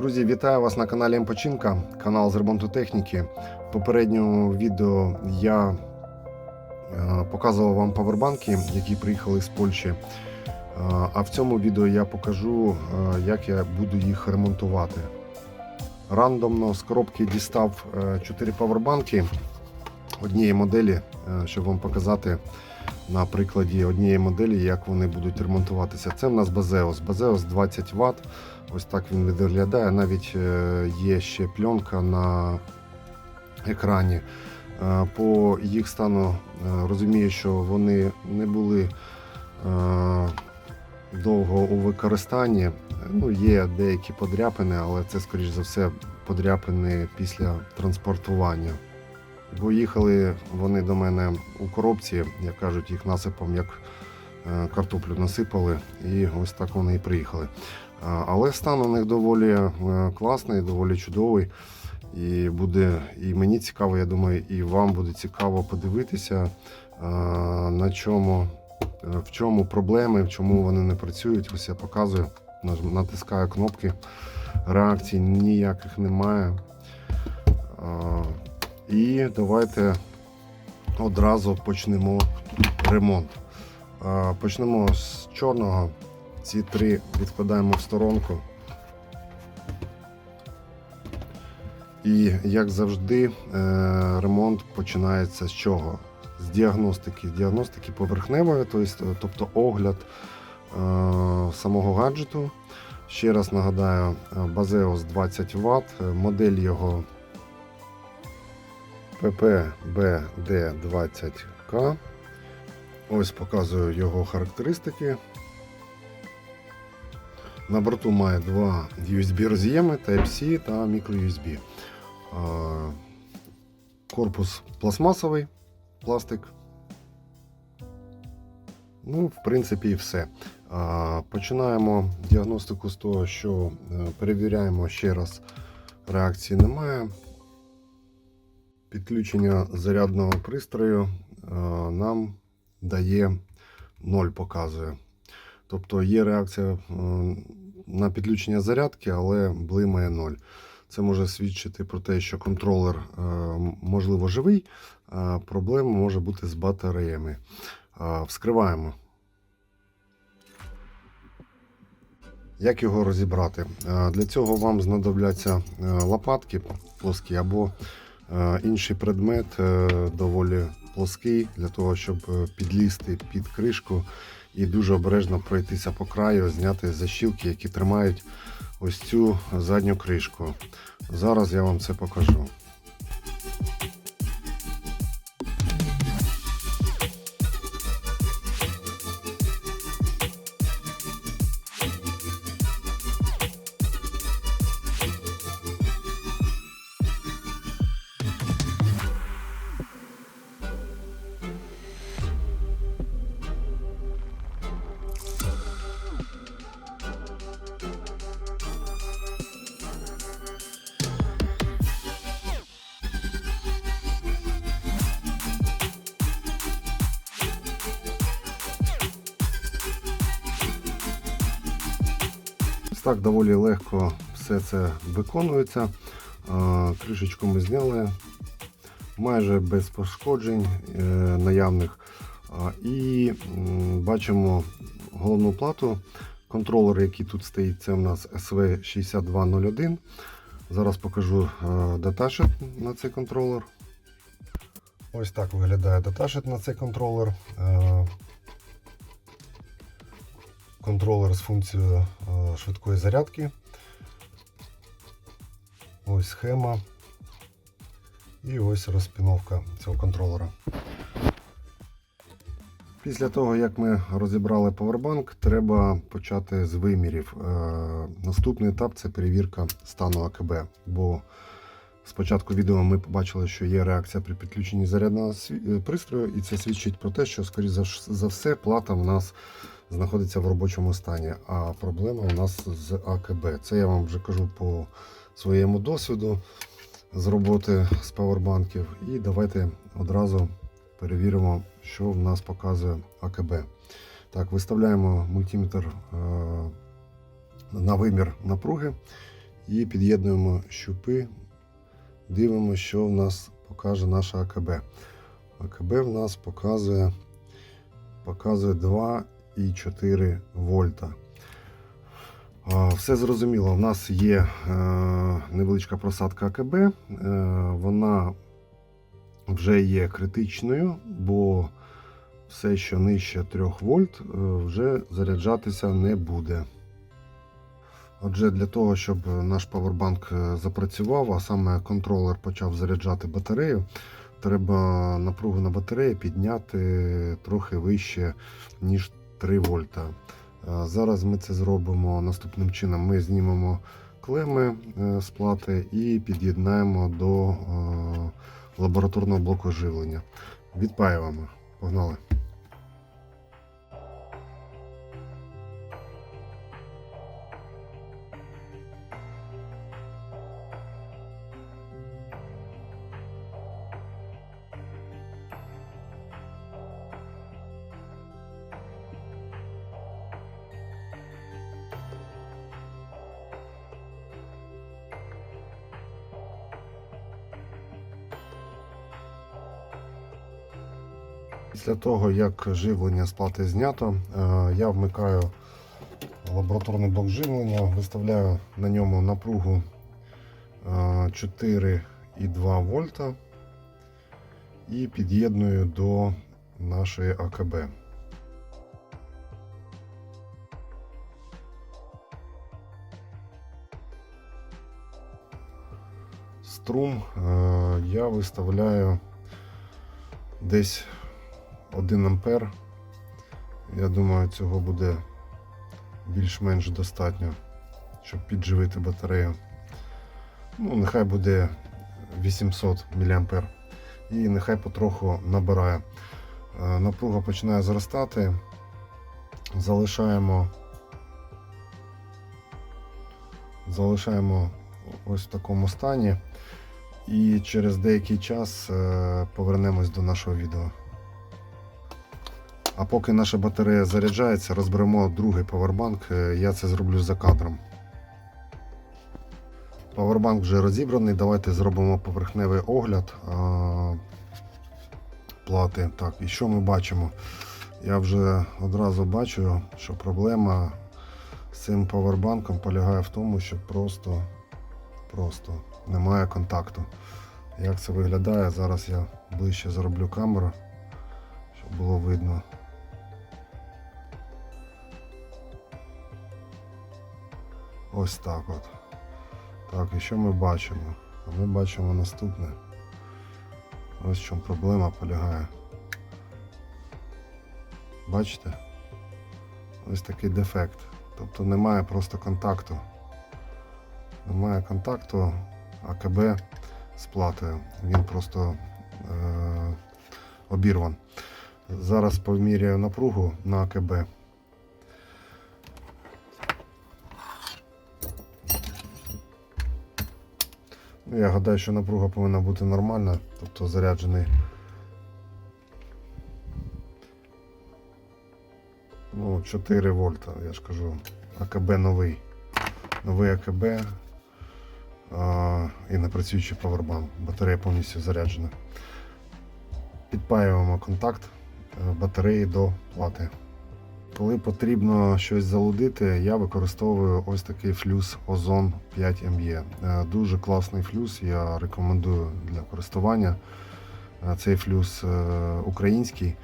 Друзі, вітаю вас на каналі М-Починка, канал з ремонту техніки. В попередньому відео я е, показував вам павербанки, які приїхали з Польщі. Е, А в цьому відео я покажу, е, як я буду їх ремонтувати. Рандомно з коробки дістав 4 павербанки однієї моделі, щоб вам показати на прикладі однієї моделі, як вони будуть ремонтуватися. Це в нас Базеос. Базеос 20 Вт. Ось так він виглядає. Навіть е, є ще пленка на екрані. Е, По їх стану е, розумію, що вони не були довго у використанні. Ну, Є деякі подряпини, але це, скоріш за все, подряпини після транспортування. Бо їхали вони до мене у коробці, як кажуть, їх насипом, як е, картоплю насипали, і ось так вони і приїхали. Але стан у них доволі е, класний, доволі чудовий. І буде і мені цікаво, я думаю, і вам буде цікаво подивитися, на чому, е, в чому проблеми, в чому вони не працюють. Ось я показую, натискаю кнопки, реакцій ніяких немає. І давайте одразу почнемо ремонт. Почнемо з чорного. Ці три відкладаємо в сторонку. І як завжди, е, ремонт починається з чого? З діагностики. Діагностики поверхневої, тобто, огляд е, самого гаджету. Ще раз нагадаю, е, Baseos 20 Вт, модель його PPBD20K. Ось показую його характеристики. На борту має два USB роз'єми Type-C та microUSB. А, Корпус пластмасовий, пластик. Ну, в принципі, і все. Починаємо діагностику з того, що е, перевіряємо ще раз, реакції немає. Підключення зарядного пристрою е, нам дає 0 показує. Тобто є реакція е, на підключення зарядки, але блимає 0. Це може свідчити про те, що контролер е, можливо живий, а проблема може бути з батареями. Вскриваємо. Як його розібрати? Для цього вам знадобляться лопатки плоскі або інший предмет е, доволі плоский для того, щоб е, підлізти під кришку і дуже обережно пройтися по краю, зняти защілки, які тримають ось цю задню кришку. Зараз я вам це покажу. Так доволі легко все це виконується. А, Кришечку ми зняли майже без пошкоджень е, наявних. І бачимо головну плату. Контролер, який тут стоїть, це у нас SV6201. Зараз покажу е, на цей контролер. Ось так виглядає даташит на цей контролер. Контролер з функцією е, швидкої зарядки. Ось схема. І ось розпіновка цього контролера. Після того, як ми розібрали повербанк, треба почати з вимірів. Е, Наступний етап це перевірка стану АКБ. Бо спочатку відео ми побачили, що є реакція при підключенні зарядного е, пристрою, і це свідчить про те, що, скоріш за все, плата в нас знаходиться в робочому стані, а проблема у нас з АКБ. Це я вам вже кажу по своєму досвіду з роботи з павербанків. І давайте одразу перевіримо, що в нас показує АКБ. Так, виставляємо мультиметр е, на вимір напруги І під'єднуємо щупи, дивимося, що в нас покаже наша АКБ. АКБ в нас показує, показує 2,4 вольта. Все зрозуміло, у нас є е, невеличка просадка АКБ, е, вона вже є критичною, бо все, що нижче 3 вольт, е, вже заряджатися не буде. Отже, для того, щоб наш павербанк запрацював, а саме контролер почав заряджати батарею, треба напругу на батареї підняти трохи вище, ніж 3 вольта. Е, Зараз ми це зробимо наступним чином. Ми знімемо клеми е, з плати і під'єднаємо до е, лабораторного блоку живлення. Відпаюємо. Погнали. Після того, як живлення з плати знято, е, я вмикаю лабораторний блок живлення, виставляю на ньому напругу е, 4,2 вольта і під'єдную до нашої АКБ. Струм е, я виставляю десь 1 ампер. Я думаю, цього буде більш-менш достатньо, щоб підживити батарею. Ну, нехай буде 800 мА. І нехай потроху набирає. Е, Напруга починає зростати. Залишаємо. Залишаємо ось в такому стані. І через деякий час е, повернемось до нашого відео. А поки наша батарея заряджається, розберемо другий павербанк. Е, Я це зроблю за кадром. Павербанк вже розібраний. Давайте зробимо поверхневий огляд а, плати. Так, і що ми бачимо? Я вже одразу бачу, що проблема з цим павербанком полягає в тому, що просто, просто немає контакту. Як це виглядає? Зараз я ближче зроблю камеру, щоб було видно. Ось так от. Так, і що ми бачимо? А Ми бачимо наступне. Ось в чому проблема полягає. Бачите? Ось такий дефект. Тобто немає просто контакту. Немає контакту АКБ з платою. Він просто е- обірван. Зараз поміряю напругу на АКБ. Я гадаю, що напруга повинна бути нормальна, тобто заряджений. Ну, 4 вольта, я ж кажу. АКБ новий. Новий АКБ а, і непрацюючий павербанк. Батарея повністю заряджена. Підпаюємо контакт е, батареї до плати. Коли потрібно щось залудити, я використовую ось такий флюс Озон 5 ME. Е, Дуже класний флюс, я рекомендую для користування. Е, Цей флюс е, український,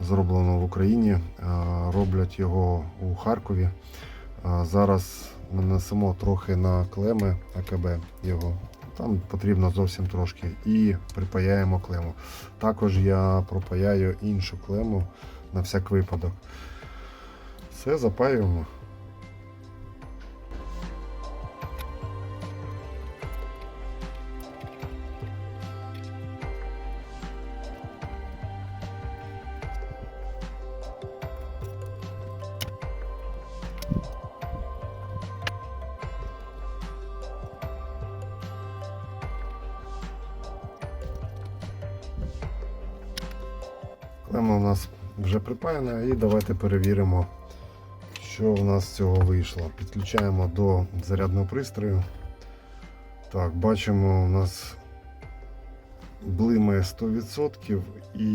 зроблено в Україні. Роблять його у Харкові. Зараз нанесемо трохи на клеми АКБ його. Там потрібно зовсім трошки. І припаяємо клему. Також я пропаяю іншу клему на всяк випадок. Все запаюємо. Клема у нас вже припаяна і давайте перевіримо, що в нас з цього вийшло. Підключаємо до зарядного пристрою. Так, бачимо, у нас блимає 100% і,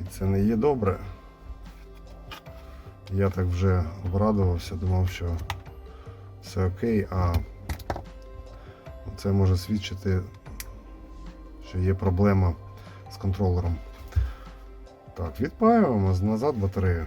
і це не є добре. Я так вже обрадувався, думав, що все окей, а це може свідчити, що є проблема з контролером. Так, відпаюємо назад батарею.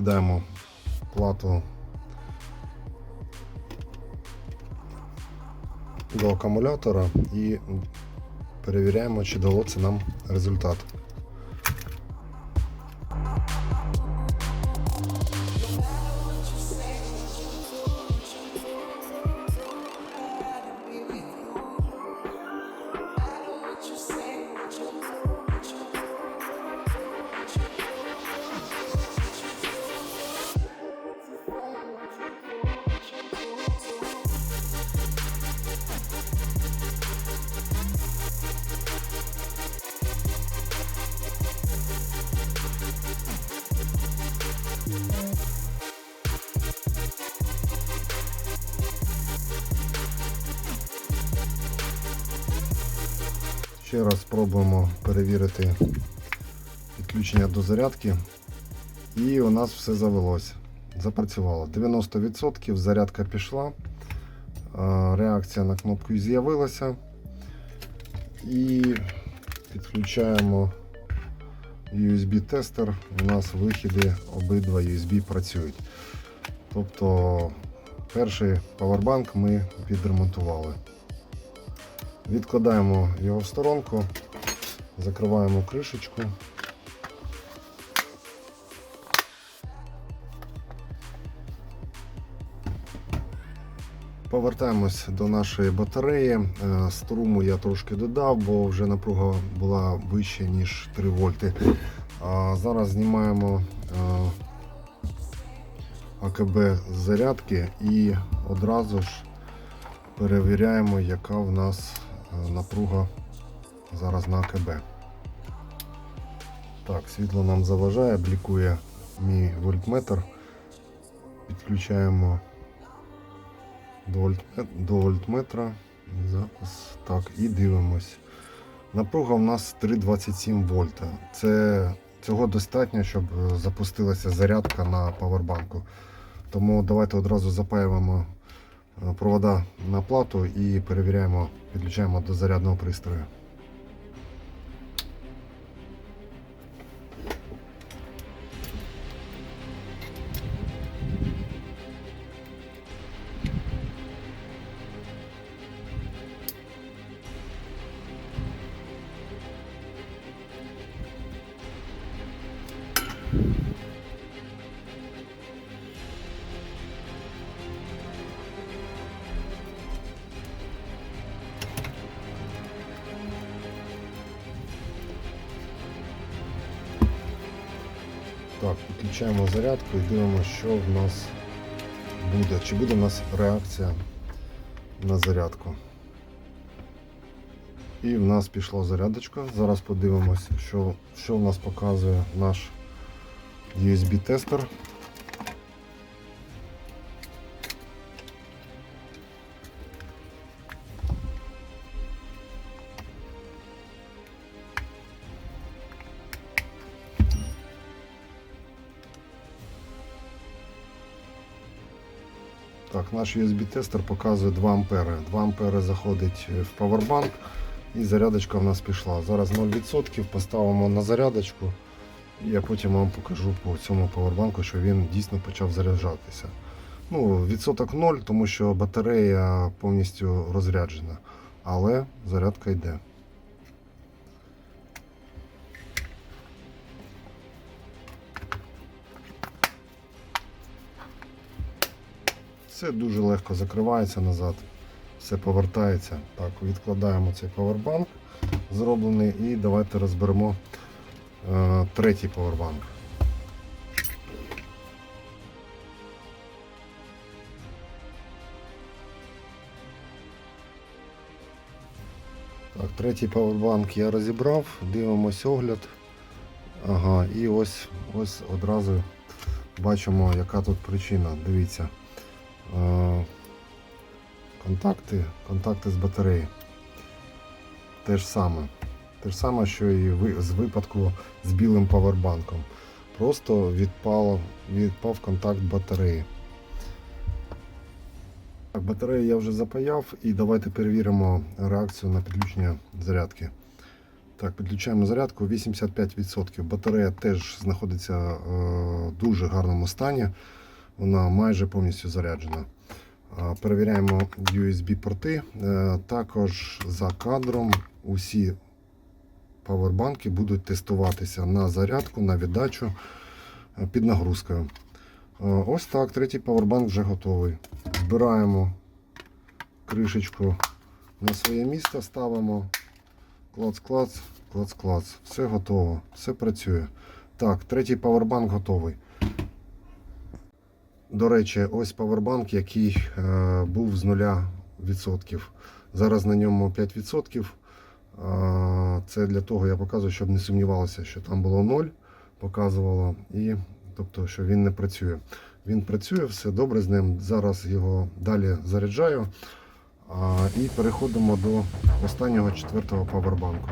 Підкидаємо плату до акумулятора і перевіряємо, чи дало це нам результат. Ще раз спробуємо перевірити підключення до зарядки. І у нас все завелось. Запрацювало. 90% зарядка пішла, реакція на кнопку з'явилася. І підключаємо USB-тестер. У нас вихіди обидва USB працюють. Тобто перший павербанк ми відремонтували. Відкладаємо його в сторонку, закриваємо кришечку. Повертаємось до нашої батареї. Е, Струму я трошки додав, бо вже напруга була вища, ніж 3 вольти. Зараз знімаємо е, АКБ з зарядки і одразу ж перевіряємо, яка в нас напруга зараз на АКБ. Так, світло нам заважає, блікує мій вольтметр. Підключаємо до, вольтметра. Зараз так, і дивимось. Напруга у нас 3,27 вольта. Це, цього достатньо, щоб е, запустилася зарядка на павербанку. Тому давайте одразу запаюємо е, провода на плату і перевіряємо, підключаємо до зарядного пристрою. Зарядку що в нас буде. Чи буде в нас реакція на зарядку. І в нас пішла зарядочка. Зараз подивимося, що, що в нас показує наш USB-тестер. Наш USB-тестер показує 2 ампери. 2 ампери заходить в павербанк і зарядочка в нас пішла. Зараз 0%, поставимо на зарядочку і я потім вам покажу по цьому павербанку, що він дійсно почав заряджатися. Ну, відсоток 0, тому що батарея повністю розряджена, але зарядка йде. Все дуже легко закривається назад, все повертається. Так, відкладаємо цей павербанк зроблений і давайте розберемо е, третій павербанк. Так, третій павербанк я розібрав, дивимось огляд. Ага, і ось, ось одразу бачимо, яка тут причина. Дивіться. Е, контакти, контакти з батареї. Те ж саме. Те ж саме, що і з випадку з білим павербанком. Просто відпало, відпав контакт батареї. Так, батарею я вже запаяв і давайте перевіримо реакцію на підключення зарядки. Так, підключаємо зарядку 85%. Батарея теж знаходиться е, в дуже гарному стані. Вона майже повністю заряджена. Перевіряємо USB-порти. Е, Також за кадром усі павербанки будуть тестуватися на зарядку, на віддачу е, під нагрузкою. Е, Ось так, третій павербанк вже готовий. Збираємо кришечку на своє місце, ставимо. Клац-клац, клац-клац. Все готово, все працює. Так, третій павербанк готовий. До речі, ось павербанк, який е, був з нуля відсотків. Зараз на ньому 5%. Е, це для того я показую, щоб не сумнівалося, що там було 0, показувало, і тобто, що він не працює. Він працює, все добре з ним. Зараз його далі заряджаю. А, і переходимо до останнього четвертого павербанку.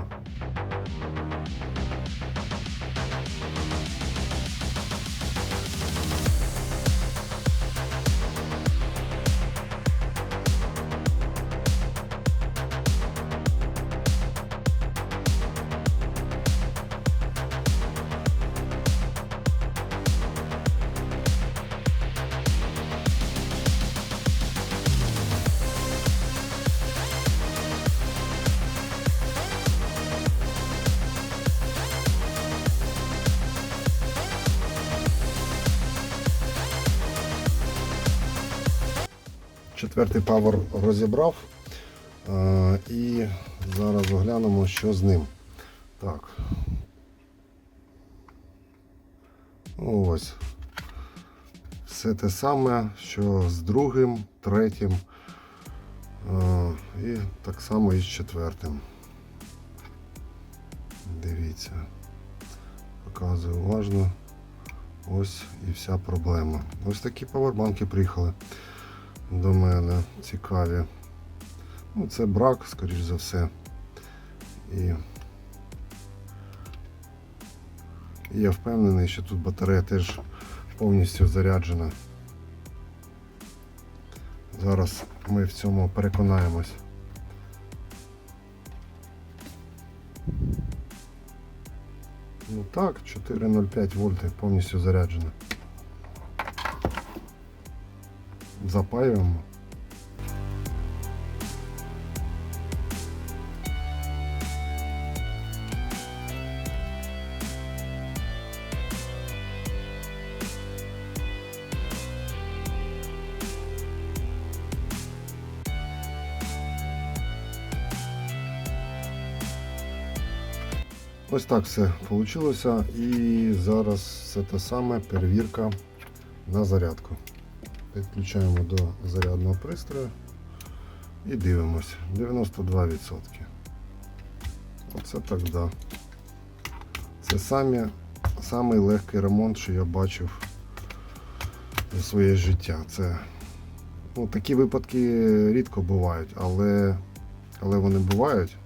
Четвертий павер розібрав. Е, І зараз оглянемо, що з ним. Так. Ось. Все те саме, що з другим, третім. Е, І так само і з четвертим. Дивіться. Показую уважно. Ось і вся проблема. Ось такі павербанки приїхали до мене цікаві. Ну, це брак, скоріш за все. І, я впевнений, що тут батарея теж повністю заряджена. Зараз ми в цьому переконаємось. Ну так, 4,05 вольти повністю заряджена. Запаюємо. Ось так все вийшло. І зараз все те саме перевірка на зарядку. Підключаємо до зарядного пристрою і дивимось. 92%. Оце так да. Це самі, самий легкий ремонт, що я бачив за своє життя. Це, ну, такі випадки рідко бувають, але, але вони бувають.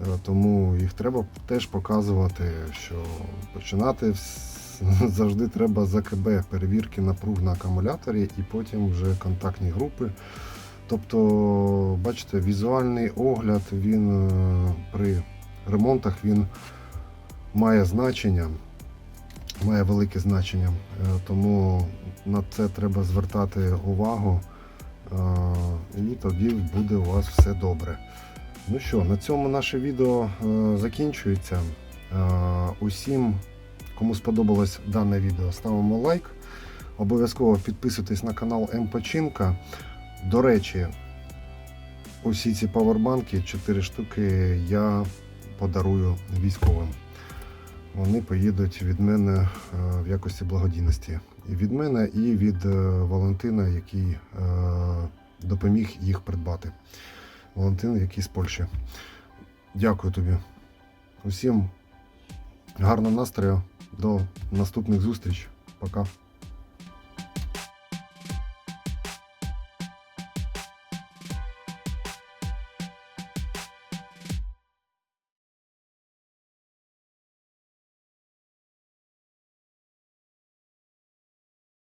Е, Тому їх треба теж показувати, що починати завжди треба ЗКБ, перевірки напруг на акумуляторі і потім вже контактні групи. Тобто, бачите, візуальний огляд він е, при ремонтах він має значення, має велике значення. Е, Тому на це треба звертати увагу. е, І тоді буде у вас все добре. Ну що, на цьому наше відео закінчується. Усім, кому сподобалось дане відео, ставимо лайк. Обов'язково підписуйтесь на канал М Починка. До речі, усі ці павербанки, 4 штуки, я подарую військовим. Вони поїдуть від мене е, в якості благодійності. І від мене, і від е, Валентина, який е, допоміг їх придбати. Валентин, який з Польщі. Дякую тобі. Усім гарного настрою. До наступних зустріч. Пока.